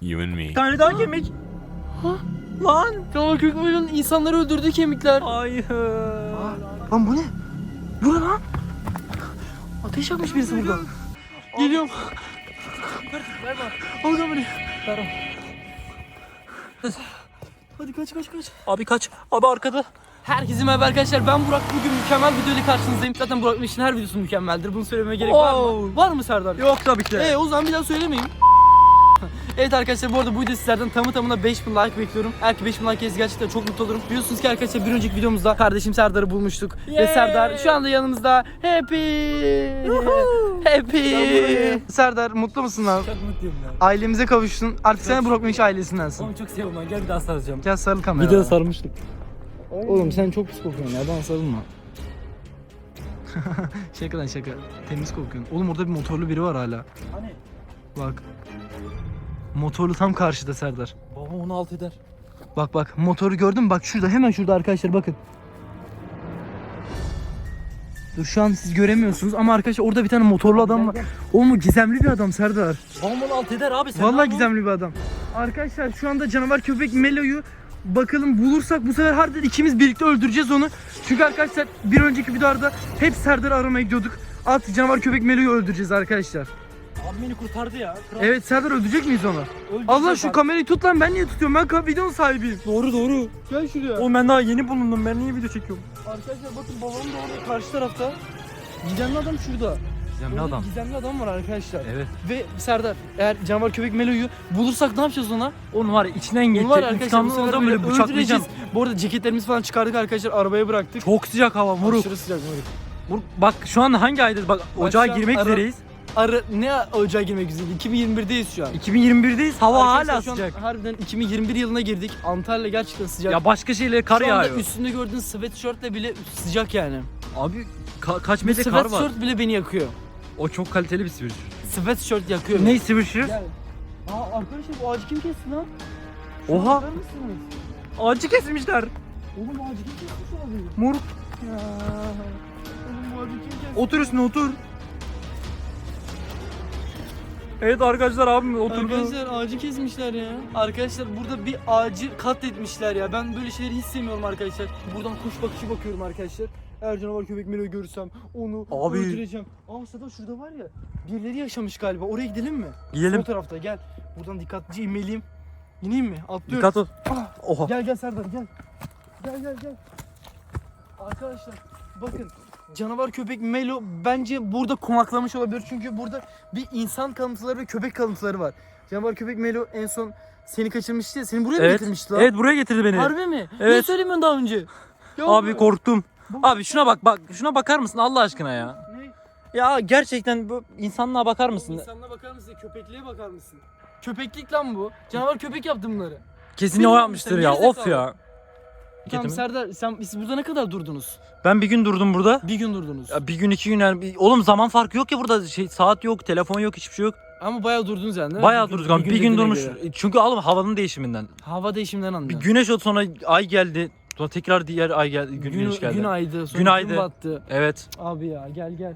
You and me. Bir tane daha kemik. Lan. Köpek Melo'nun insanları öldürdüğü kemikler. Hayır. Lan bu ne? Bu ne lan? Ateş yakmış birisi burada. Geliyorum. Al kamerayı. Hadi kaç kaç kaç. Abi kaç. Abi arkada. Herkese merhaba arkadaşlar ben Burak bugün mükemmel bir videoyla karşınızdayım. Zaten Burak işin her videosu mükemmeldir. Bunu söylemeye gerek var mı? Var mı Serdar? Yok tabii ki. Ee o zaman bir daha söylemeyeyim. Evet arkadaşlar bu arada bu videoda sizlerden tamı tamına 5000 like bekliyorum. Eğer ki 5000 like gelirse gerçekten çok mutlu olurum. Biliyorsunuz ki arkadaşlar bir önceki videomuzda kardeşim Serdar'ı bulmuştuk. Ve Yay! Serdar şu anda yanımızda. Happy! Happy! Serdar mutlu musun lan? Çok mutluyum ben. Ailemize kavuştun. Artık sen de Burak Memiş ailesindensin. Oğlum çok seviyorum ben. Gel bir daha sarılacağım. Gel sarıl kameraya. Videoda sarılmıştık. Oğlum sen çok pis kokuyorsun ya. Bana sarılma. şaka lan şaka. Temiz kokuyorsun. Oğlum orada bir motorlu biri var hala. Hani? Bak. Motorlu tam karşıda Serdar. Onu alt eder. Bak bak motoru gördün mü? Bak şurada hemen şurada arkadaşlar bakın. Dur şu an siz göremiyorsunuz ama arkadaşlar orada bir tane motorlu adam var. O gizemli bir adam Serdar. Babam onu alt eder abi. Sen Vallahi gizemli bir adam. Arkadaşlar şu anda canavar köpek Melo'yu bakalım bulursak bu sefer harbiden ikimiz birlikte öldüreceğiz onu. Çünkü arkadaşlar bir önceki videoda hep Serdar'ı aramaya gidiyorduk. Artık canavar köpek Melo'yu öldüreceğiz arkadaşlar. Abi beni kurtardı ya. Kral. Evet Serdar öldürecek miyiz onu? Öldürecek Allah şu bak. kamerayı tut lan ben niye tutuyorum? Ben ka- videonun sahibiyim. Doğru doğru. Gel şuraya. Oğlum ben daha yeni bulundum. Ben niye video çekiyorum? Arkadaşlar bakın babam da orada karşı tarafta. Gizemli adam şurada. Gizemli adam. Gizemli adam var arkadaşlar. Evet. Ve Serdar eğer canavar köpek Melo'yu bulursak ne yapacağız ona? Onun var ya içinden Onu geçecek. var ya arkadaşlar bu İntikamlı sefer olacağım böyle böyle bıçaklayacağım. öldüreceğiz. Bu arada ceketlerimizi falan çıkardık arkadaşlar arabaya bıraktık. Çok sıcak hava moruk. Aşırı sıcak moruk. Moruk, Bak şu an hangi aydayız? Bak ocağa şu an girmek ara- üzereyiz. Arı ne ocağa girmek üzere 2021'deyiz şu an. 2021'deyiz. Hava Arkadaşlar hala şu an sıcak. Harbiden 2021 yılına girdik. Antalya gerçekten sıcak. Ya başka şeylere kar şu anda yağıyor. üstünde gördüğün sweatshirtle bile sıcak yani. Abi ka- kaç metre kar var? sweatshirt bile beni yakıyor. O çok kaliteli bir sivir. Sweatshirt yakıyor. Ne sivir? Gel. Aa arkadaşlar bu ağacı kim kesti lan? Oha. Bakar mısınız? Ağacı kesmişler. Oğlum ağacı kim kesmiş olabilir? Moruk. Ya. Oğlum bu ağacı kim kesti? Otur üstüne otur. Evet arkadaşlar abim oturdu. Arkadaşlar ağacı kesmişler ya. Arkadaşlar burada bir ağacı katletmişler ya. Ben böyle şeyleri hiç sevmiyorum arkadaşlar. Buradan kuş bakışı bakıyorum arkadaşlar. Eğer canavar köpek Melo'yu görürsem onu Abi. öldüreceğim. Aa Sedat şurada var ya. Birileri yaşamış galiba. Oraya gidelim mi? Gidelim. O tarafta gel. Buradan dikkatlice inmeliyim. İneyim mi? Atlıyorum. Dikkat ol. Ah, Oha. Gel gel Serdar gel. Gel gel gel. Arkadaşlar bakın canavar köpek Melo bence burada konaklamış olabilir. Çünkü burada bir insan kalıntıları ve köpek kalıntıları var. Canavar köpek Melo en son seni kaçırmıştı ya. Seni buraya mı Evet. getirmişti lan? Evet buraya getirdi beni. Harbi mi? Evet. Niye söylemiyorsun daha önce? Ya Abi bu- korktum. bu- Abi şuna bak bak şuna bakar mısın Allah aşkına ya? Ne? Ya gerçekten bu insanlığa bakar mısın? İnsanına bakar mısın? Köpekliğe bakar mısın? Köpeklik lan bu. Canavar köpek yaptı bunları. Kesin o Bilmiyorum yapmıştır ya. gerizekalı. Of ya. Tamam Getirme. Serdar sen siz burada ne kadar durdunuz? Ben bir gün durdum burada. Bir gün durdunuz. Ya bir gün iki gün yani bir- oğlum zaman farkı yok ya burada şey saat yok telefon yok hiçbir şey yok. Ama bayağı durdunuz yani değil mi? Bayağı durduk ama bir gün dediğine durmuş. göre. Çünkü oğlum havanın değişiminden. Hava değişiminden Bir güneş oldu sonra ay geldi. Sonra tekrar diğer ay geldi. Gün, gün, güneş geldi. gün aydı. Sonra Gün aydı. gün battı. Evet. Abi ya gel gel.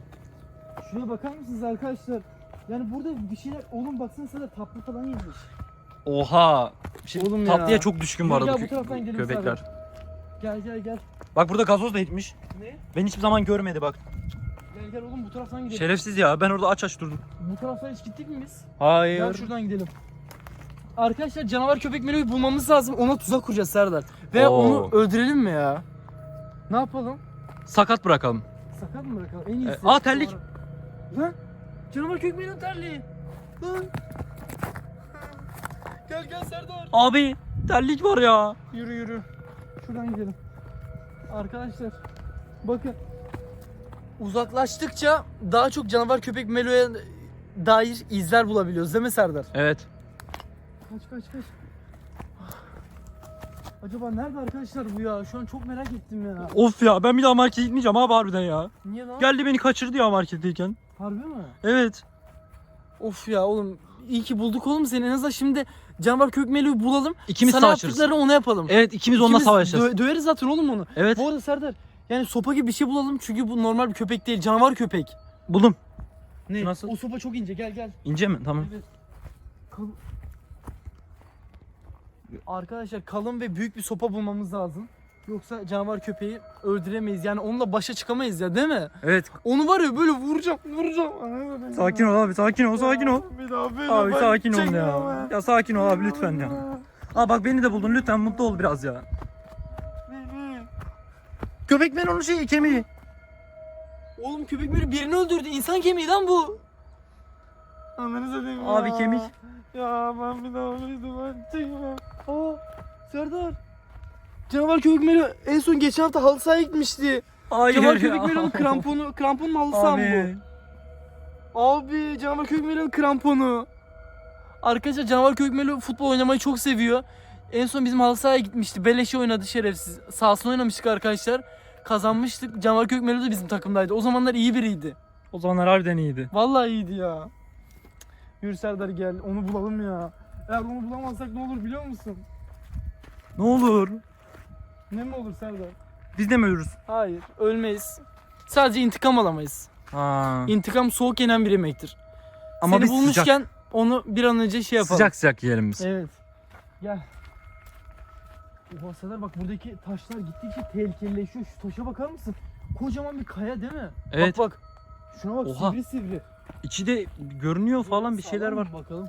Şuraya bakar mısınız arkadaşlar? Yani burada bir şeyler oğlum baksana sana tatlı falan yemiş. Oha. Şey, Oğlum ya. tatlıya çok düşkün bu Yürü arada gel, bu taraftan kö- gidelim köpekler. Gel gel gel. Bak burada gazoz da gitmiş. Ne? Ben hiçbir zaman görmedi bak. Gel gel oğlum bu taraftan gidelim. Şerefsiz ya. Ben orada aç aç durdum. Bu taraftan hiç gittik mi biz? Hayır. Gel şuradan gidelim. Arkadaşlar canavar köpek Melo'yu bulmamız lazım. Ona tuzak kuracağız Serdar. Ve Oo. onu öldürelim mi ya? Ne yapalım? Sakat bırakalım. Sakat mı bırakalım? En iyisi. E, aa, terlik. Lan! Canavar köpek Melo'nun terliği. Lan! Gel gel Serdar. Abi terlik var ya. Yürü yürü. Şuradan gidelim. Arkadaşlar bakın. Uzaklaştıkça daha çok canavar köpek Melo'ya dair izler bulabiliyoruz değil mi Serdar? Evet. Kaç kaç kaç. Acaba nerede arkadaşlar bu ya? Şu an çok merak ettim ya. Of ya ben bir daha markete gitmeyeceğim abi harbiden ya. Niye lan? Geldi beni kaçırdı ya marketteyken. Harbi mi? Evet. Of ya oğlum iyi ki bulduk oğlum seni. En azından şimdi canavar köpek Melo'yu bulalım. İkimiz Sana savaşırız. yaptıklarını ona yapalım. Evet ikimiz onunla İkimiz savaşacağız. dö- döveriz zaten oğlum onu. Evet. Bu arada Serdar yani sopa gibi bir şey bulalım çünkü bu normal bir köpek değil. Canavar köpek. Buldum. Ne? Nasıl? O sopa çok ince. Gel gel. İnce mi? Tamam. Evet. Kal- Arkadaşlar kalın ve büyük bir sopa bulmamız lazım. Yoksa canavar köpeği öldüremeyiz. Yani onunla başa çıkamayız ya değil mi? Evet. Onu var ya böyle vuracağım, vuracağım. Sakin ol abi sakin ol sakin ol. Bir daha böyle Abi sakin ol ya. Ya sakin ol abi lütfen ya. Aa bak beni de buldun lütfen mutlu ol biraz ya. Köpek ben onun şeyi kemiği. Oğlum köpek böyle birini öldürdü. İnsan kemiği lan bu. Ananı satayım ya. Abi kemik. Ya ben bir daha böyle duman çekmem. Aa Serdar. Canavar köpek Melo en son geçen hafta halı sahaya gitmişti. Hayır Canavar ya. köpek Melo'nun kramponu, kramponun halı saha mı bu? Abi canavar köpek Melo'nun kramponu. Arkadaşlar canavar köpek Melo futbol oynamayı çok seviyor. En son bizim halı sahaya gitmişti. Beleşe oynadı şerefsiz. Sahasını oynamıştık arkadaşlar. Kazanmıştık. Canavar köpek Melo da bizim takımdaydı. O zamanlar iyi biriydi. O zamanlar harbiden iyiydi. Vallahi iyiydi ya. Yürü Serdar gel. Onu bulalım ya. Eğer onu bulamazsak ne olur biliyor musun? Ne olur. Ne mi olur Serdar? Biz de mi ölürüz? Hayır. Ölmeyiz. Sadece intikam alamayız. Ha. İntikam soğuk yenen bir yemektir. Ama Seni biz bulmuşken onu bir an önce şey yapalım. Sıcak sıcak yiyelim biz. Evet. Gel. Oha Serdar bak buradaki taşlar gittikçe tehlikelileşiyor. Şu taşa bakar mısın? Kocaman bir kaya değil mi? Evet. Bak bak. Şuna bak Oha. sivri sivri. İçi de görünüyor falan bir şeyler var. mı Bakalım.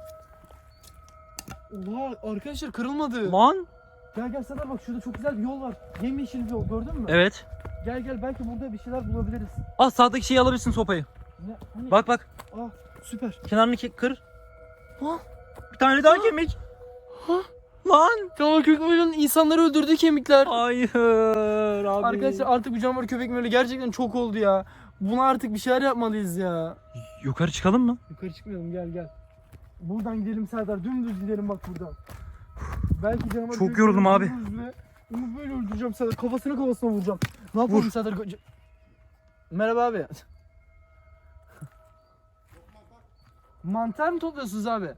Oha arkadaşlar kırılmadı. Lan. Gel gel Serdar bak şurada çok güzel bir yol var. Yemyeşil bir yol gördün mü? Evet. Gel gel belki burada bir şeyler bulabiliriz. Al sağdaki şeyi alabilirsin sopayı. Ne? Hani? Bak bak. Aa süper. Kenarını ke- kır. Ha? Bir tane daha kemik. Ha? Lan. Canavar köpek Melo'nun insanları öldürdüğü kemikler. Hayır abi. Arkadaşlar artık bu canavar köpek Melo gerçekten çok oldu ya. Buna artık bir şeyler yapmalıyız ya. Yukarı çıkalım mı? Yukarı çıkmayalım gel gel. Buradan gidelim Serdar dümdüz gidelim bak buradan. Belki canavar Çok yoruldum abi. ve Onu böyle öldüreceğim Serdar. Kafasına kafasına vuracağım. Ne yapalım Vur. Serdar? Merhaba abi. Mantar mı topluyorsunuz abi?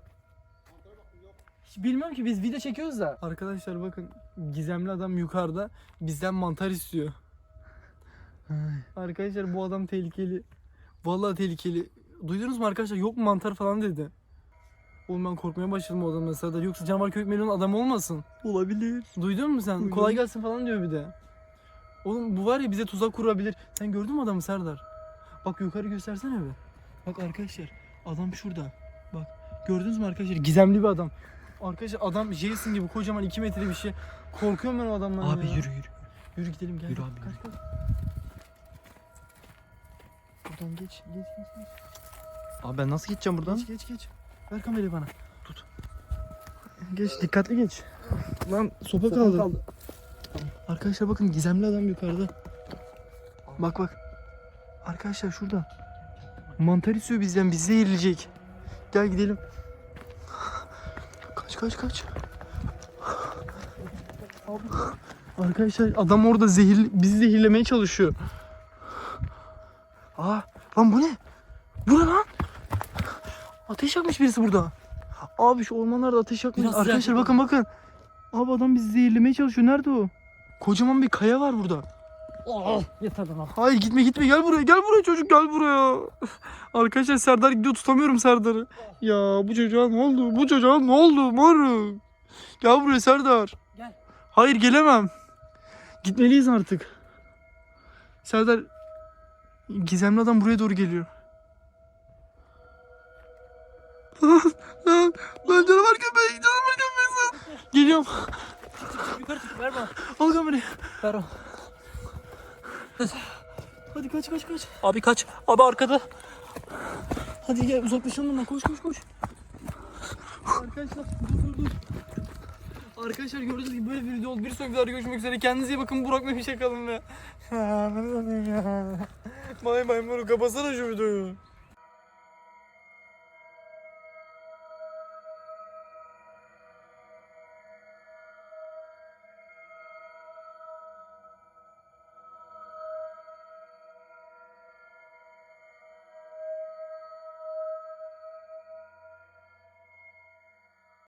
Hiç bilmiyorum ki biz video çekiyoruz da. Arkadaşlar bakın gizemli adam yukarıda bizden mantar istiyor. Arkadaşlar bu adam tehlikeli. Vallahi tehlikeli. Duydunuz mu arkadaşlar? Yok mu mantar falan dedi. Oğlum ben korkmaya başladım o adamdan mesela. Yoksa canavar köpek melonun adamı olmasın. Olabilir. Duydun mu sen? Duydum. Kolay gelsin falan diyor bir de. Oğlum bu var ya bize tuzak kurabilir. Sen gördün mü adamı Serdar? Bak yukarı göstersene bir. Bak arkadaşlar adam şurada. Bak gördünüz mü arkadaşlar? Gizemli bir adam. Arkadaşlar adam Jason gibi kocaman 2 metre bir şey. Korkuyorum ben o adamdan Abi ya. yürü yürü. Yürü gidelim gel. Yürü abi, Kaç, yürü. kaç. Buradan geç. Geç geç geç. Abi ben nasıl gideceğim buradan? Geç geç geç. Ver kamerayı bana. Tut. Geç dikkatli geç. Lan sopa, kaldı. Arkadaşlar bakın gizemli adam yukarıda. Bak bak. Arkadaşlar şurada. Mantar istiyor bizden. Bizi zehirleyecek. Gel gidelim. Kaç kaç kaç. Arkadaşlar adam orada zehir bizi zehirlemeye çalışıyor. Aa lan bu ne? Bu ne lan? Ateş yakmış birisi burada. Abi şu ormanlarda ateş. Biraz Arkadaşlar sıcak bakın bakın. Abi adam bizi zehirlemeye çalışıyor. Nerede o? Kocaman bir kaya var burada. Oh, yeter lan. Hayır gitme gitme gel buraya gel buraya çocuk gel buraya. Arkadaşlar Serdar gidiyor tutamıyorum Serdar'ı. Ya bu çocuğa ne oldu? Bu çocuğa ne oldu moruk? Gel buraya Serdar. Gel. Hayır gelemem. Gitmeliyiz artık. Serdar gizemli adam buraya doğru geliyor. Lan canavar köpek canavar köpek. Geliyorum. Yukarı çık ver bana. Al kamerayı. Ver bana. Hadi kaç kaç kaç. Abi kaç. Abi arkada. Hadi gel uzaklaşalım bundan koş koş koş. Arkadaşlar dur dur dur. Arkadaşlar gördüğünüz gibi böyle bir video oldu. Bir sonraki videoda görüşmek üzere. Kendinize iyi bakın. Burak Mehmet kalın be. Bay bay Muru kapatsana şu videoyu.